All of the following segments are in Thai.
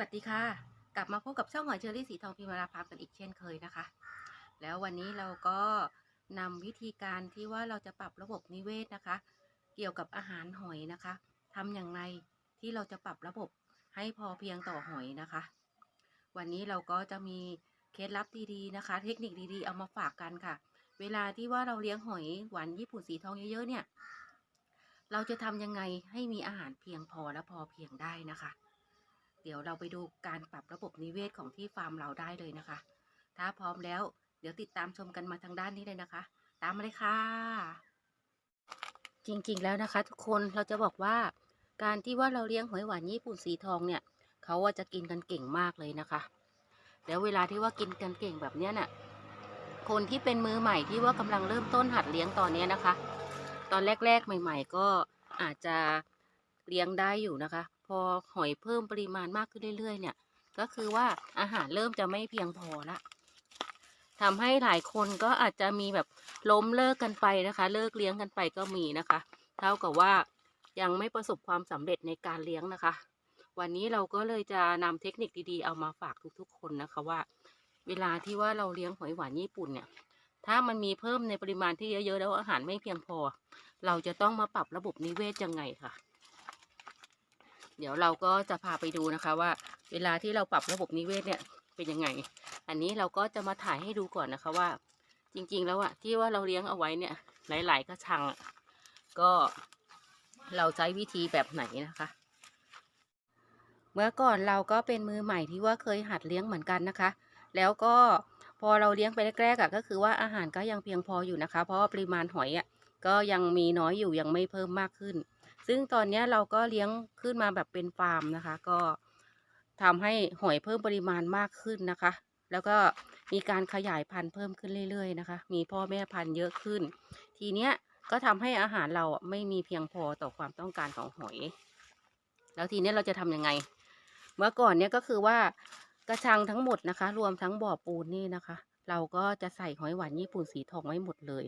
วัสดีค่ะ กลับมาพบกับช่องหอยเชอรี่สีทองพิมราภากันอีกเช่นเคยนะคะ แล้ววันนี้เราก็นำวิธีการที่ว่าเราจะปรับระบบนิเวศนะคะ เกี่ยวกับอาหารหอยนะคะทำอย่างไรที่เราจะปรับระบบให้พอเพียงต่อหอยนะคะ วันนี้เราก็จะมีเคล็ดลับดีๆนะคะ เทคนิคดีๆ เอามาฝากกันค่ะ เวลาที่ว่าเราเลี้ยงหอยหวานญี่ปุ่นสีทองเยอะๆเนี่ย เราจะทำยังไงให้มีอาหารเพียงพอและพอเพียงได้นะคะ เดี๋ยวเราไปดูการปรับระบบนิเวศของที่ฟาร์มเราได้เลยนะคะ ถ้าพร้อมแล้วเดี๋ยวติดตามชมกันมาทางด้านนี้เลยนะคะ ตามมาเลยค่ะ จริงๆแล้วนะคะ ทุกคนเราจะบอกว่า การที่ว่าเราเลี้ยงหอยหวานญี่ปุ่นสีทองเนี่ยเขาว่าจะกินกันเก่งมากเลยนะคะ แล้วเวลาที่ว่ากินกันเก่งแบบเนี้ยน่ะคนที่เป็นมือใหม่ที่ว่ากำลังเริ่มต้นหัดเลี้ยงตอนนี้นะคะ ตอนแรก ๆ ใหม่ ๆ ก็อาจจะเลี้ยงได้อยู่นะคะ พอหอยเพิ่มปริมาณมากขึ้นเรื่อยๆ เนี่ย ก็คือว่าอาหารเริ่มจะไม่เพียงพอละทำให้หลายคนก็อาจจะมีแบบล้มเลิกกันไปนะคะ เลิกเลี้ยงกันไปก็มีนะคะ เท่ากับว่ายังไม่ประสบความสำเร็จในการเลี้ยงนะคะ วันนี้เราก็เลยจะนำเทคนิคดีๆ เอามาฝากทุกๆ คนนะคะว่า เวลาที่ว่าเราเลี้ยงหอยหวานญี่ปุ่นเนี่ย ถ้ามันมีเพิ่มในปริมาณที่เยอะๆแล้วอาหารไม่เพียงพอ เราจะต้องมาปรับระบบนิเวศยังไงค่ะ เดี๋ยวเราก็จะพาไปดูนะคะว่า เวลาที่เราปรับระบบนิเวศเนี่ยเป็นยังไง อันนี้เราก็จะมาถ่ายให้ดูก่อนนะคะว่า จริงๆแล้วอะที่ว่าเราเลี้ยงเอาไว้เนี่ย หลายๆกระชังก็เราใช้วิธีแบบไหนนะคะ เมื่อก่อนเราก็เป็นมือใหม่ที่ว่าเคยหัดเลี้ยงเหมือนกันนะคะ แล้วก็พอเราเลี้ยงไปแรกๆอะก็คือว่าอาหารก็ยังเพียงพออยู่นะคะ เพราะว่าปริมาณหอยอะก็ยังมีน้อยอยู่ยังไม่เพิ่มมากขึ้น ซึ่งตอนนี้เราก็เลี้ยงขึ้นมาแบบเป็นฟาร์มนะคะ ก็ทำให้หอยเพิ่มปริมาณมากขึ้นนะคะ แล้วก็มีการขยายพันธุ์เพิ่มขึ้นเรื่อยๆนะคะ มีพ่อแม่พันธุ์เยอะขึ้น ทีเนี้ยก็ทำให้อาหารเราไม่มีเพียงพอต่อความต้องการของหอย แล้วทีเนี้ยเราจะทำยังไง เมื่อก่อนเนี่ยก็คือว่ากระชังทั้งหมดนะคะ รวมทั้งบ่อปูนนี่นะคะ เราก็จะใส่หอยหวานญี่ปุ่นสีทองไว้หมดเลย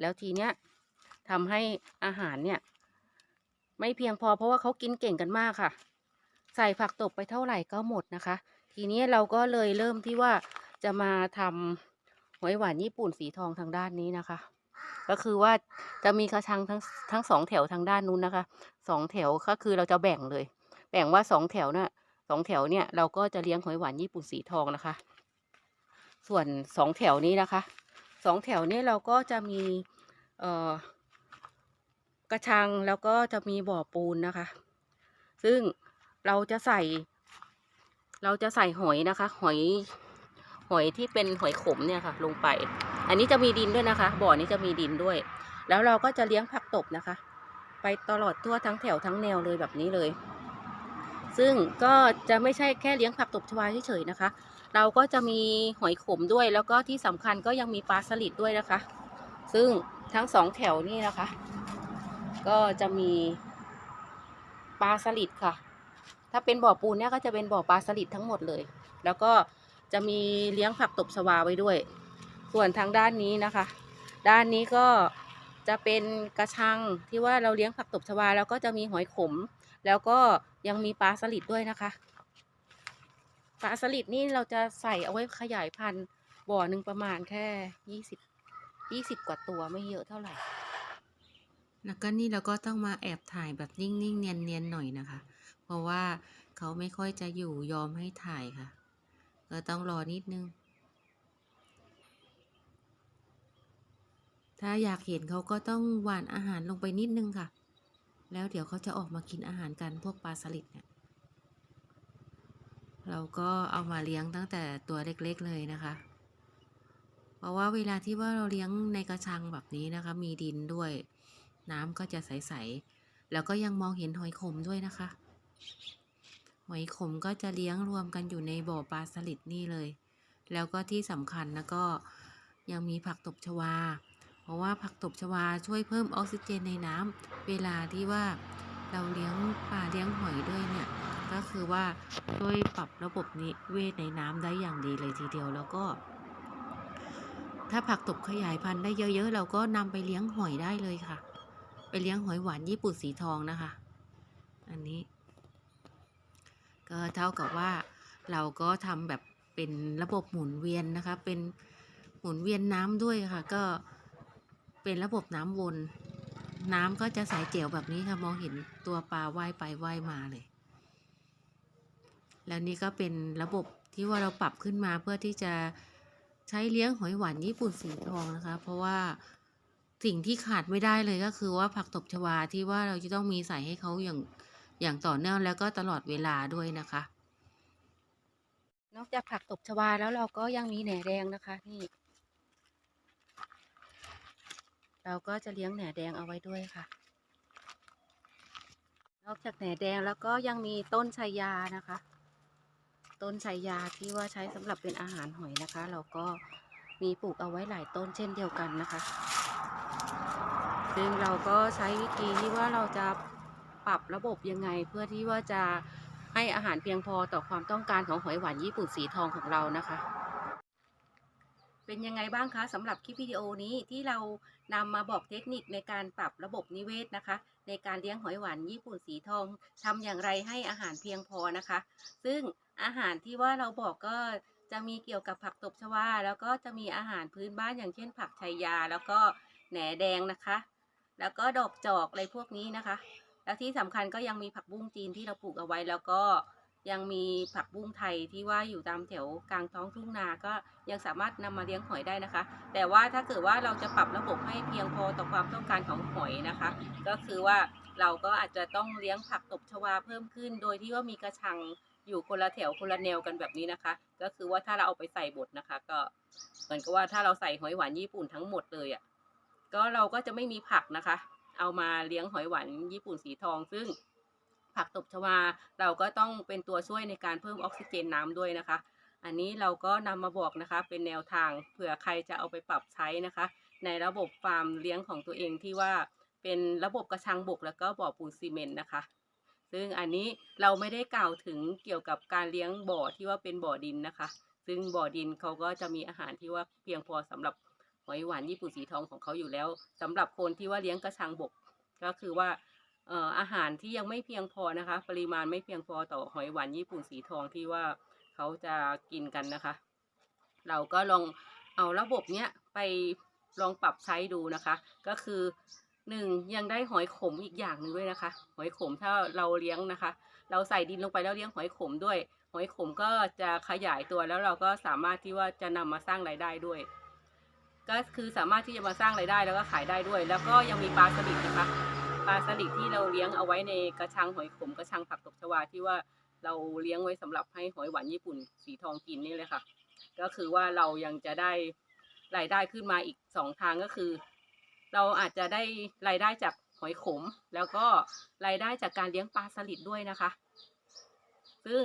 แล้วทีเนี้ยทำให้อาหารเนี่ย ไม่เพียงพอเพราะว่าเขากินเก่งกันมากค่ะ ใส่ผักตบไปเท่าไหร่ก็หมดนะคะ ทีนี้เราก็เลยเริ่มที่ว่าจะมาทำหอยหวานญี่ปุ่นสีทองทางด้านนี้นะคะ ก็คือว่าจะมีกระชังทั้งทั้งสองแถวทางด้านนู้นนะคะสองแถวก็คือเราจะแบ่งเลย แบ่งว่าสองแถวเนี่ยสองแถวเนี่ยเราก็จะเลี้ยงหอยหวานญี่ปุ่นสีทองนะคะ ส่วนสองแถวนี้นะคะสองแถวนี้เราก็จะมีเอ่อ ระชังแล้วก็จะมีบ่อปูนนะคะ ซึ่งเราจะใส่ เราจะใส่หอยนะคะ หอยหอยที่เป็นหอยขมเนี่ยค่ะ ลงไป อันนี้จะมีดินด้วยนะคะ บ่อนี้จะมีดินด้วย แล้วเราก็จะเลี้ยงผักตบนะคะ ไปตลอดทั่วทั้งแถวทั้งแนวเลยแบบนี้เลย ซึ่งก็จะไม่ใช่แค่เลี้ยงผักตบชวาเฉยๆนะคะ เราก็จะมีหอยขมด้วย แล้วก็ที่สำคัญก็ยังมีปลาสลิดด้วยนะคะ ซึ่งทั้งสองแถวนี่นะคะ ก็จะมีปลาสลิดค่ะ ถ้าเป็นบ่อปูนเนี่ยก็จะเป็นบ่อปลาสลิดทั้งหมดเลย แล้วก็จะมีเลี้ยงผักตบชวาไว้ด้วย ส่วนทางด้านนี้นะคะ ด้านนี้ก็จะเป็นกระชังที่ว่าเราเลี้ยงผักตบชวาแล้วก็จะมีหอยขม แล้วก็ยังมีปลาสลิดด้วยนะคะปลาสลิดนี่เราจะใส่เอาไว้ขยายพันธุ์บ่อหนึ่งประมาณแค่ยี่สิบยี่สิบกว่าตัวไม่เยอะเท่าไหร่ แล้วก็นี่เราก็ต้องมาแอบถ่ายแบบนิ่งๆ เนียนๆ หน่อยนะคะ เพราะว่าเขาไม่ค่อยจะอยู่ยอมให้ถ่ายค่ะ ก็ต้องรอนิดนึง ถ้าอยากเห็นเขาก็ต้องหวานอาหารลงไปนิดนึงค่ะ แล้วเดี๋ยวเขาจะออกมากินอาหารกันพวกปลาสลิดเนี่ย เราก็เอามาเลี้ยงตั้งแต่ตัวเล็กๆเลยนะคะ เพราะว่าเวลาที่ว่าเราเลี้ยงในกระชังแบบนี้นะคะ มีดินด้วย น้ำก็จะใส ๆ แล้วก็ยังมองเห็นหอยขมด้วยนะคะ หอยขมก็จะเลี้ยงรวมกันอยู่ในบ่อปลาสลิดนี่เลย แล้วก็ที่สำคัญนะก็ยังมีผักตบชวา เพราะว่าผักตบชวาช่วยเพิ่มออกซิเจนในน้ำเวลาที่ว่าเราเลี้ยงปลาเลี้ยงหอยด้วยเนี่ยก็คือว่าช่วยปรับระบบนิเวศในน้ำได้อย่างดีเลยทีเดียวแล้วก็ ถ้าผักตบขยายพันธุ์ได้เยอะๆ เราก็นำไปเลี้ยงหอยได้เลยค่ะ ไปเลี้ยงหอยหวานญี่ปุ่นสีทองนะคะ อันนี้ ก็เท่ากับว่าเราก็ทำแบบเป็นระบบหมุนเวียนนะคะ เป็นหมุนเวียนน้ำด้วยค่ะ ก็เป็นระบบน้ำวน น้ำก็จะใสเจียวแบบนี้ค่ะ มองเห็นตัวปลาว่ายไปว่ายมาเลย แล้วนี่ก็เป็นระบบที่ว่าเราปรับขึ้นมาเพื่อที่จะใช้เลี้ยงหอยหวานญี่ปุ่นสีทองนะคะ เพราะว่า สิ่งที่ขาดไม่ได้เลยก็คือว่าผักตบชวาที่ว่าเราจะต้องมีใส่ให้เขาอย่างอย่างต่อเนื่องแล้วก็ตลอดเวลาด้วยนะคะ นอกจากผักตบชวาแล้วเราก็ยังมีแหน่แดงนะคะนี่ เราก็จะเลี้ยงแหน่แดงเอาไว้ด้วยค่ะ นอกจากแหน่แดงแล้วก็ยังมีต้นชายานะคะ ต้นชายาที่ว่าใช้สำหรับเป็นอาหารหอยนะคะ เราก็มีปลูกเอาไว้หลายต้นเช่นเดียวกันนะคะ ซึ่งเราก็ใช้วิธีที่ว่าเราจะปรับระบบยังไง เพื่อที่ว่าจะให้อาหารเพียงพอต่อความต้องการของหอยหวานญี่ปุ่นสีทองของเรานะคะ เป็นยังไงบ้างคะสำหรับคลิปวิดีโอนี้ที่เรานำมาบอกเทคนิคในการปรับระบบนิเวศนะคะ ในการเลี้ยงหอยหวานญี่ปุ่นสีทองทำอย่างไรให้อาหารเพียงพอนะคะ ซึ่งอาหารที่ว่าเราบอกก็จะมีเกี่ยวกับผักตบชวาแล้วก็จะมีอาหารพื้นบ้านอย่างเช่น ผักชัยยา แล้วก็แหนแดงนะคะ แล้วก็ดอกจอกอะไรพวกนี้นะคะ แล้วที่สำคัญก็ยังมีผักบุ้งจีนที่เราปลูกเอาไว้ แล้วก็ยังมีผักบุ้งไทยที่ว่าอยู่ตามแถวกลางท้องทุ่งนาก็ยังสามารถนำมาเลี้ยงหอยได้นะคะ แต่ว่าถ้าเกิดว่าเราจะปรับระบบให้เพียงพอต่อความต้องการของหอยนะคะ ก็คือว่าเราก็อาจจะต้องเลี้ยงผักตบชวาเพิ่มขึ้น โดยที่ว่ามีกระชังอยู่คนละแถวคนละแนวกันแบบนี้นะคะ ก็คือว่าถ้าเราเอาไปใส่บดนะคะ ก็เหมือนกับว่าถ้าเราใส่หอยหวานญี่ปุ่นทั้งหมดเลยอะ ก็เราก็จะไม่มีผักนะคะ เอามาเลี้ยงหอยหวานญี่ปุ่นสีทอง ซึ่งผักตบชวาเราก็ต้องเป็นตัวช่วยในการเพิ่มออกซิเจนน้ำด้วยนะคะ อันนี้เราก็นำมาบอกนะคะเป็นแนวทางเผื่อใครจะเอาไปปรับใช้นะคะ ในระบบฟาร์มเลี้ยงของตัวเองที่ว่าเป็นระบบกระชังบกแล้วก็บ่อปูนซีเมนต์นะคะ ซึ่งอันนี้เราไม่ได้กล่าวถึงเกี่ยวกับการเลี้ยงบ่อที่ว่าเป็นบ่อดินนะคะ ซึ่งบ่อดินเขาก็จะมีอาหารที่ว่าเพียงพอสำหรับ หอยหวานญี่ปุ่นสีทองของเขาอยู่แล้วสำหรับคนที่ว่าเลี้ยงกระชังบก ก็คือว่าเอ่ออาหารที่ยังไม่เพียงพอนะคะ ปริมาณไม่เพียงพอต่อหอยหวานญี่ปุ่นสีทองที่ว่าเขาจะกินกันนะคะ เราก็ลองเอาระบบเนี้ยไปลองปรับใช้ดูนะคะ ก็คือหนึ่งยังได้หอยขมอีกอย่างหนึ่งด้วยนะคะ หอยขมถ้าเราเลี้ยงนะคะ เราใส่ดินลงไปแล้วเลี้ยงหอยขมด้วย หอยขมก็จะขยายตัวแล้วเราก็สามารถที่ว่าจะนำมาสร้างรายได้ด้วย ก็คือสามารถที่จะมาสร้างรายได้แล้วก็ขายได้ด้วย แล้วก็ยังมีปลาสลิดนะคะ ปลาสลิดที่เราเลี้ยงเอาไว้ในกระชังหอยขมกระชังผักตบชวาที่ว่าเราเลี้ยงไว้สำหรับให้หอยหวานญี่ปุ่นสีทองกินนี่เลยค่ะ ก็คือว่าเรายังจะได้รายได้ขึ้นมาอีกสองทางก็คือ เราอาจจะได้รายได้จากหอยขม แล้วก็รายได้จากการเลี้ยงปลาสลิดด้วยนะคะ ซึ่ง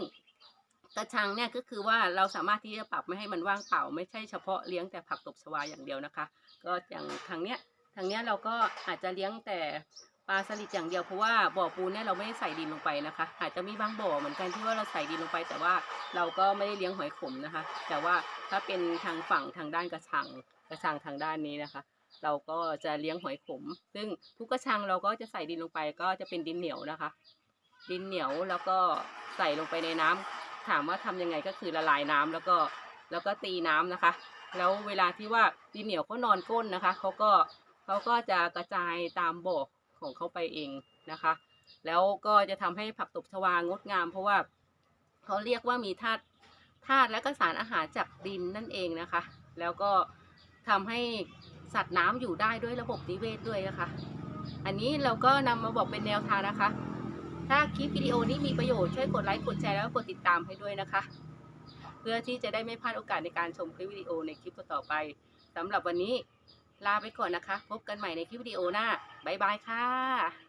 กระชังเนี่ยก็คือว่าเราสามารถที่จะปรับไม่ให้มันว่างเปล่า ไม่ใช่เฉพาะเลี้ยงแต่ผักตบชวาอย่างเดียวนะคะ ก็อย่างทางเนี้ยทางเนี้ยเราก็อาจจะเลี้ยงแต่ปลาสลิดอย่างเดียวเพราะว่าบ่อปูนเนี่ยเราไม่ได้ใส่ดินลงไปนะคะ อาจจะมีบางบ่อเหมือนกันที่ว่าเราใส่ดินลงไป แต่ว่าเราก็ไม่ได้เลี้ยงหอยขมนะคะ แต่ว่าถ้าเป็นทางฝั่งทางด้านกระชังกระชังทางด้านนี้นะคะ เราก็จะเลี้ยงหอยขม ซึ่งทุกกระชังเราก็จะใส่ดินลงไปก็จะเป็นดินเหนียวนะคะ ดินเหนียวแล้วก็ใส่ลงไปในน้ำ ถามว่าทำยังไงก็คือละลายน้ำแล้วก็แล้วก็ตีน้ำนะคะ แล้วเวลาที่ว่าดินเหนียวเขานอนก้นนะคะเขาก็เขาก็จะกระจายตามบ่อของเขาไปเองนะคะ แล้วก็จะทำให้ผักตบชวางดงาม เพราะว่าเขาเรียกว่ามีธาตุธาตุและก็สารอาหารจากดินนั่นเองนะคะ แล้วก็ทำให้สัตว์น้ำอยู่ได้ด้วยระบบนิเวศด้วยนะคะ อันนี้เราก็นำมาบอกเป็นแนวทางนะคะ ถ้าคลิปวิดีโอนี้มีประโยชน์ช่วยกดไลค์กดแชร์แล้วก็กดติดตามให้ด้วยนะคะ เพื่อที่จะได้ไม่พลาดโอกาสในการชมคลิปวิดีโอในคลิปต่อไปสำหรับวันนี้ลาไปก่อนนะคะ พบกันใหม่ในคลิปวิดีโอหน้าบ๊ายบายค่ะ